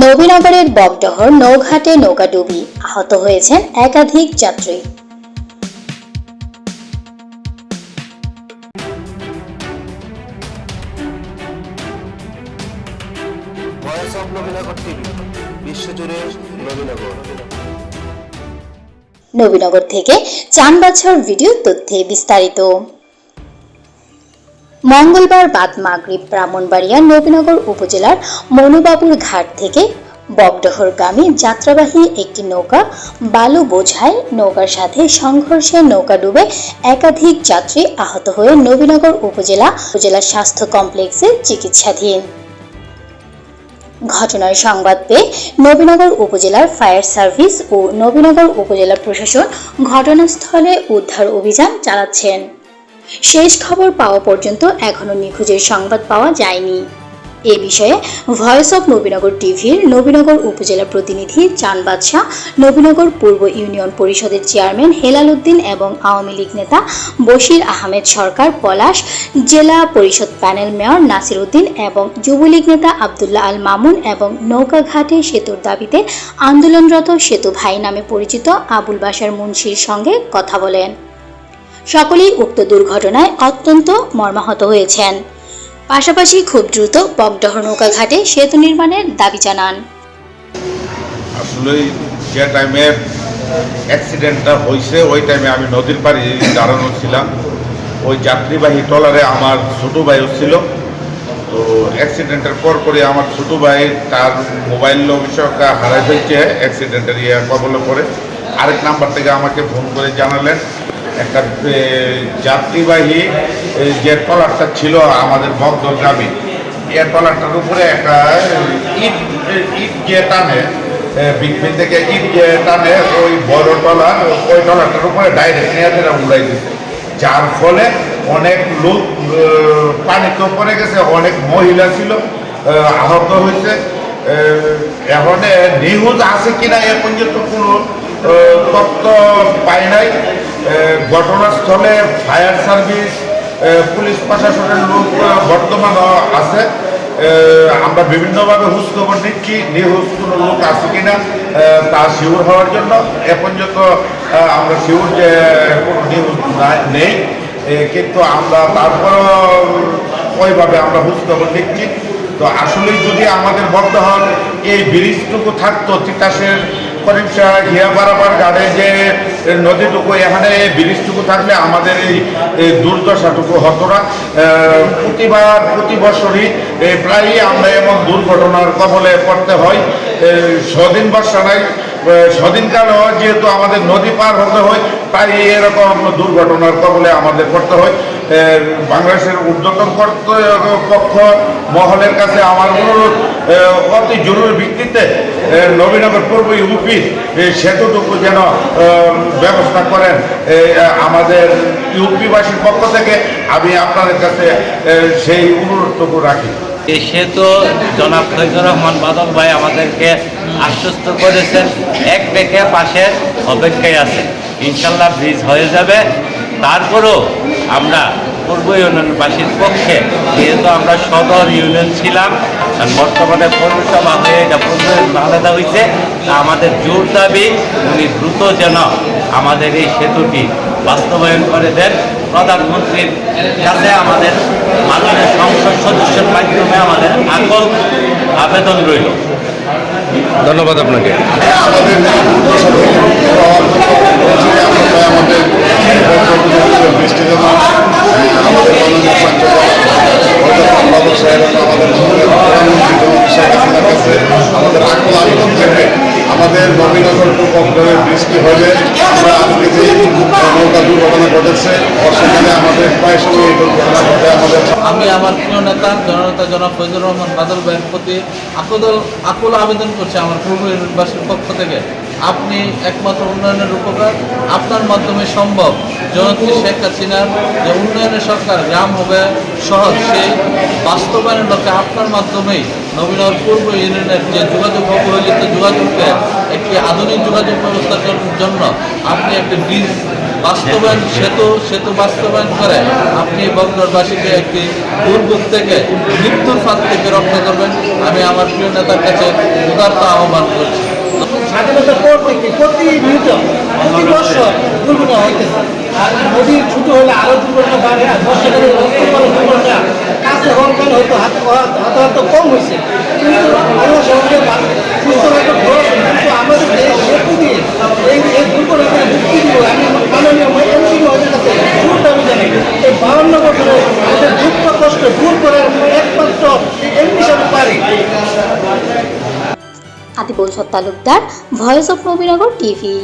নবীনগরের বকডহর নৌঘাটে নৌকাডুবি আহত হয়েছেন একাধিক যাত্রী। নবীনগর থেকে চান বাছার ভিডিও তথ্যে বিস্তারিত। মঙ্গলবার বাদ মাগরিব ব্রাহ্মণবাড়িয়া নবীনগর উপজেলার মনুবাবুর ঘাট থেকে বকডহরগামী যাত্রাবাহী একটি নৌকা বালু বোঝায়। নৌকার সাথে সংঘর্ষে নৌকা ডুবে একাধিক যাত্রী আহত হয়ে নবীনগর উপজেলা উপজেলা স্বাস্থ্য কমপ্লেক্সে চিকিৎসাধীন। ঘটনার সংবাদ পেয়ে নবীনগর উপজেলার ফায়ার সার্ভিস ও নবীনগর উপজেলা প্রশাসন ঘটনাস্থলে উদ্ধার অভিযান চালাচ্ছেন। শেষ খবর পাওয়া পর্যন্ত এখনও নিখোঁজের সংবাদ পাওয়া যায়নি। এ বিষয়ে ভয়েস অব নবীনগর টিভির নবীনগর উপজেলা প্রতিনিধি চান বাদশাহ নবীনগর পূর্ব ইউনিয়ন পরিষদের চেয়ারম্যান হেলাল উদ্দিন এবং আওয়ামী লীগ নেতা বশির আহমেদ সরকার, পলাশ জেলা পরিষদ প্যানেল মেয়র নাসির উদ্দিন এবং যুবলীগ নেতা আবদুল্লাহ আল মামুন এবং নৌকাঘাটে সেতুর দাবিতে আন্দোলনরত সেতু ভাই নামে পরিচিত আবুল বাসার মুন্সির সঙ্গে কথা বলেন। সকলেই উক্ত দুর্ঘটনায় অত্যন্ত মর্মাহত হয়েছেন। পাশাপাশি খুব দ্রুত বকডহর নৌকাঘাটে সেতু নির্মাণের দাবি জানান। আসলে যে টাইমে অ্যাক্সিডেন্টটা হয়েছে ওই টাইমে আমি নদীর পাড়ে দাঁড়ানো ছিলাম। ওই যাত্রীবাহী ট্রলারে আমার ছোটো ভাইও ছিল। তো অ্যাক্সিডেন্টের পর করে আমার ছোটো ভাই তার মোবাইল বিষয়টা হারাই ফেলছে অ্যাক্সিডেন্টের ইয়ে কবলে পরে আরেক নাম্বার থেকে আমাকে ফোন করে জানালেন একটা যাত্রীবাহী যে ট্রলারটা ছিল আমাদের বগদল গ্রামে এই ট্রলারটার উপরে একটা ইট ইট যে টানে বিগফিল থেকে ইট যে টানে ওই বড় ট্রলার ওই ট্রলারটার উপরে ডাইরেক্ট নিয়ে তারা উড়াই দিচ্ছে যার ফলে অনেক লোক পানিতে পড়ে গেছে অনেক মহিলা ছিল আহ, আহত হয়েছে এখন নিউজ আছে কিনা এ পর্যন্ত কোনো তথ্য পাই নাই। ঘটনাস্থলে ফায়ার সার্ভিস পুলিশ প্রশাসনের লোক বর্তমান আছে। আমরা বিভিন্নভাবে হুস নিচ্ছি নিহুজ কোনো লোক আছে কিনা তা শিওর হওয়ার জন্য। এ পর্যন্ত আমরা শিওর যে কোনো নিউজ নেই কিন্তু আমরা তারপরও ওইভাবে আমরা হুস নিচ্ছি। তো আসলেই যদি আমাদের বর্তমান এই ব্রিজটুকু থাকতো তিতাসের করিমশা হিয়া বারাবার গাড়ে যে নদীটুকু, এখানে ব্রিজটুকু থাকলে আমাদের এই দুর্দশাটুকু হতো না। প্রতিবার, প্রতি বছরই প্রায়ই আমরা এমন দুর্ঘটনার কবলে পড়তে হয়। স্বাধীন বর্ষা নাই। স্বাধীনকালেও যেহেতু আমাদের নদী পার হতে হয়, তাই এরকম দুর্ঘটনার কবলে আমাদের পড়তে হয়। বাংলাদেশের উদ্যতন কর্তৃপক্ষ মহলের কাছে আমার অনুরোধ অতি জরুরি ভিত্তিতে নবীনগর পূর্ব ইউপি সেতুটুকু যেন ব্যবস্থা করেন। আমাদের ইউপিবাসীর পক্ষ থেকে আমি আপনাদের কাছে সেই অনুরোধটুকু রাখি। সে তো জনাব ফৈজুর রহমান বাদল ভাই আমাদেরকে আশ্বস্ত করেছেন। এক বেঁকে পাশে অপেক্ষায় আছে। ইনশাল্লাহ ব্রিজ হয়ে যাবে। তারপরেও আমরা পূর্ব ইউনিয়নবাসীর পক্ষে, যেহেতু আমরা সদর ইউনিয়ন ছিলাম, আর বর্তমানে পৌরসভা হয়ে এটা পূর্ব আলাদা হয়েছে আমাদের জোর দাবি উনি দ্রুত যেন আমাদের এই সেতুটি বাস্তবায়ন করে দেন। প্রধানমন্ত্রীর কাছে আমাদের মাননীয় সংসদ সদস্যের মাধ্যমে আমাদের আকল আবেদন রইল। ধন্যবাদ আপনাকে। আমাদের নবীনগর কক্টরের বৃষ্টি হলে আমরা আজকে নৌকা দুর্ঘটনা ঘটেছে সেখানে আমাদের প্রায় সময় এই দুর্ঘটনা ঘটে আমাদের আমি আমার প্রিয় নেতা, জননেতা জনাব ফৈজুর রহমান বাদল ভাইয়ের প্রতি আকুল আকুল আবেদন করছি আমার পূর্ব ইউনিভার্সিটির পক্ষ থেকে। আপনি একমাত্র উন্নয়নের উপকার। আপনার মাধ্যমে সম্ভব। জনত্রী শেখ হাসিনার যে উন্নয়নের সরকার, গ্রাম হবে সহজ সেই। বাস্তবায়নের লক্ষ্যে আপনার মাধ্যমেই নবীনগর পূর্ব ইউনিয়নের যে যোগাযোগ অবহেলিত যোগাযোগকে একটি আধুনিক যোগাযোগ ব্যবস্থার জন্য আপনি একটি ব্রিজ বাস্তবায়ন সেতু সেতু বাস্তবায়ন করে আপনি বন্দরবাসীকে একটি দুর্ভোগ থেকে, মৃত্যুর ফাঁদ থেকে রক্ষা করবেন। আমি আমার প্রিয় নেতার কাছে উদারত আহ্বান করছি। স্বাধীনতার পর থেকে প্রতিনিয়ত প্রতি বছর দুর্ঘটনা হইতেছে। আর নদীর ছোট হলে আরও দুর্ঘটনা বাড়ে, আর বর্ষাকালে দুর্ঘটনা কাছে হওয়ার কারণে হয়তো হাত হতাহত কম হয়েছে কিন্তু আমরা সবাইকে বা- সুস্থ রাখতে ধরো কিন্তু আমাদের এই সেতু দিয়ে এই এই দুর্ঘটনা মুক্তি দিব আমি মাননীয় এমপি মহোদয়ের কাছে দূর দাবি জানাই এই বাউন্ন বছরে আমাদের দুঃখ কষ্ট দূর করার একমাত্র এমপি হিসাবে পারি আদিবুল সত্তালুকদার ভয়েস অফ নবীনগর টিভি